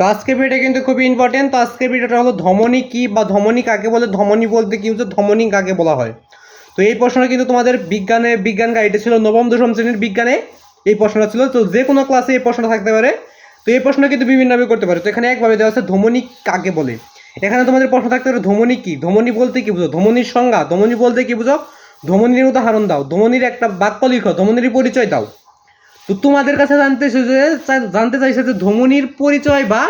তো আজকের ভিডিওটা কিন্তু খুবই ইম্পর্টেন্ট তো আজকের ভিডিওটা হলো ধমনী কি বা ধমনী কাকে বলে? ধমনী বলতে কি হচ্ছে ধমনী কাকে বলা হয়? তো এই প্রশ্নটা কিন্তু তোমাদের বিজ্ঞানে, বিজ্ঞান গাইডে ছিল, নবম, দশম শ্রেণির বিজ্ঞানে এই প্রশ্নটা ছিল। তো যে কোনো ক্লাসে এই প্রশ্নটা থাকতে পারে। তো এই প্রশ্ন কিন্তু বিভিন্নভাবে করতে পারে। তো এখানে একভাবে দেওয়া আছে ধমনী কাকে বলে? এখানে তোমাদের প্রশ্ন থাকতে পারে ধমনী কি? ধমনী বলতে কি বুঝো? ধমনীর সংজ্ঞা। ধমনী বলতে কি বুঝো? ধমনীর উদাহরণ দাও। ধমনীর একটা বাক্য লিখো। ধমনীর পরিচয় দাও। তো তোমাদের কাছে জানতে যে জানতে চাইছে যে ধমনীর পরিচয় বা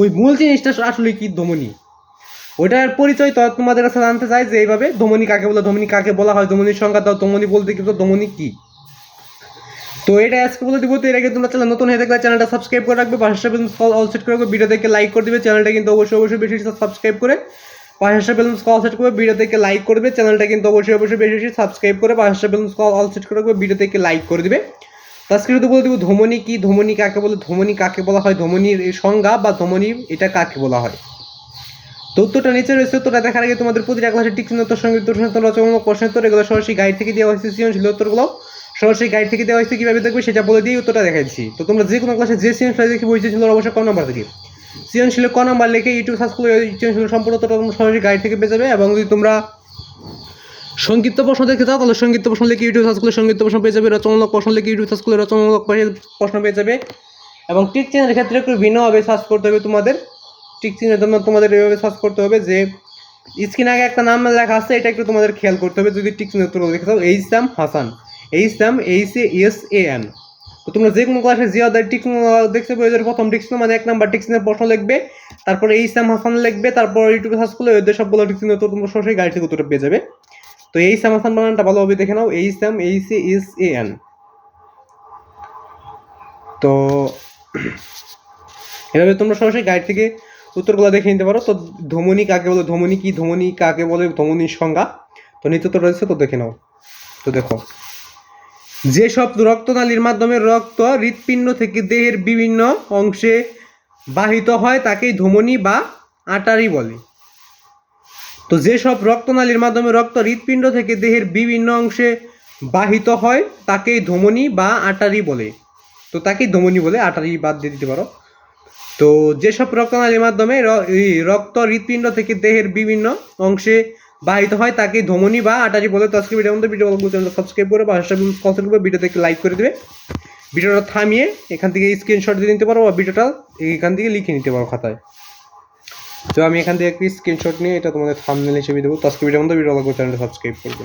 ওই মূল জিনিসটা আসলে কি ধমনী? ওইটার পরিচয় তো তোমাদের কাছে জানতে চাই যে এইভাবে ধমনী কাকে বলে ধমনী কাকে বলা হয় ধমনীর সংখ্যা দাও ধমনী বলতে কি বুঝো, ধমনী কি? তো এটা আজকে বলে দিব তো এর আগে তোমরা চ্যানেল নতুন হয়ে থাকলে চ্যানেলটা সাবস্ক্রাইব করে রাখবে পাশে অল সেট করে ভিডিও দেখে লাইক করে দিবে চ্যানেলটা কিন্তু অবশ্যই অবশ্যই বেশি সাবস্ক্রাইব করে পাশে বেলুন অল সেট করবে ভিডিও দেখে লাইক করবে চ্যানেলটা কিন্তু অবশ্যই অবশ্যই বেশি বেশি সাবস্ক্রাইব করে পাশে বেলুন অল সেট করে ভিডিও দেখে লাইক করে দিবে। তো আজকে যদি বলে দিব ধমনী কি? ধমনী কাকে বলে? ধমনী কাকে বলা হয়? ধমনীর সংজ্ঞা বা ধমনী এটা কাকে বলা হয়? তো উত্তরটা নিচে রয়েছে উত্তরটা দেখার আগে তোমাদের প্রতিটা ক্লাসের টিক চিহ্ন উত্তর সঙ্গে উত্তর সঙ্গে রচনামূলক প্রশ্নের উত্তর, এগুলো সরাসরি গাইড থেকে দেওয়া হয়েছে, সৃজনশীল উত্তরগুলো সরাসরি গাইড থেকে দেওয়া হয়েছে, কীভাবে দেখবে সেটা বলে দিয়ে উত্তরটা দেখাচ্ছি তো তোমরা যে কোনো ক্লাসে যে সৃজনশীল দেখে বইছে ছিল অবশ্যই ক নাম্বার থেকে সৃজনশীল ক নাম্বার লিখে ইউটিউব সার্চ করলে সৃজনশীল সম্পূর্ণ তোমরা সরাসরি গাইড থেকে পেয়ে যাবে এবং যদি তোমরা সংক্ষিপ্ত প্রশ্ন দেখতে চাও তাহলে সংক্ষিপ্ত প্রশ্ন লিখে ইউটিউব সার্চ করলে সংক্ষিপ্ত প্রশ্ন পেয়ে যাবে, রচনামূলক প্রশ্ন লিখে ইউটিউব সার্চ করলে রচনামূলক প্রশ্ন পেয়ে যাবে। এবং টিক চিহ্নের ক্ষেত্রে একটু ভিন্নভাবে সার্চ করতে হবে তোমাদের। টিক চিহ্নের জন্য তোমাদের এইভাবে সার্চ করতে হবে যে, স্ক্রিন আগে একটা নাম লেখা আছে, এটা একটু তোমাদের খেয়াল করতে হবে। যদি টিক চিহ্নের উত্তর দেখে চাও H M Hasan, H M H A S A N. তো তোমরা যে কোনো ক্লাসে যে আদার টিক দেখতে পেয়ে যাবে প্রথম টিক চিহ্ন মানে এক নাম্বার টিক প্রশ্ন লিখবে। তারপর এইচ এম হাসান লিখবে, তারপর ইউটিউবে সার্চ করলে ওদের সবগুলো টিক উত্তর তোমরা সরাসরি গাড়ি থেকে উত্তরটা পেয়ে যাবে। তো এই এম হাসান বানানটা ভালোভাবে দেখে নাও H M H A S A N তো এভাবে তোমরা সরাসরি গাইড থেকে উত্তরগুলো দেখে নিতে পারো। তো ধমনী কাকে বলে, ধমনী কি, ধমনী কাকে বলে, ধমনীর সংজ্ঞা। তো নিত্য রয়েছে, তো দেখে নাও। তো দেখো যেসব রক্তনালীর মাধ্যমে রক্ত হৃৎপিণ্ড থেকে দেহের বিভিন্ন অংশে বাহিত হয়, তাকেই ধমনী বা আটারি বলে। তো যেসব রক্তনালীর মাধ্যমে রক্ত হৃৎপিণ্ড থেকে দেহের বিভিন্ন অংশে বাহিত হয়, তাকেই ধমনী বা আটারি বলে। তো তাকেই ধমনী বলে, আটারি বাদ দিয়ে দিতে পারো। তো যেসব রক্তনালীর মাধ্যমে রক্ত হৃৎপিণ্ড থেকে দেহের বিভিন্ন অংশে বাহিত হয় তাকে ধমনী বা আটারি বলে। তো আজকে ভিডিওর মধ্যে ভিডিও সাবস্ক্রাইব করে বা কনসেন্ট করবে ভিডিও দেখে লাইক করে দেবে। ভিডিওটা থামিয়ে এখান থেকে স্ক্রিনশট দিয়ে নিতে পারো বা ভিডিওটা এখান থেকে লিখে নিতে পারো খাতায়। তো আমি এখান থেকে একটি স্ক্রিনশট নিয়ে এটা তোমাদের থামনেল হিসেবে দেবো। তো আজকে ভিডিও মধ্যে ভিডিও চ্যানেলটা সাবস্ক্রাইব করবে।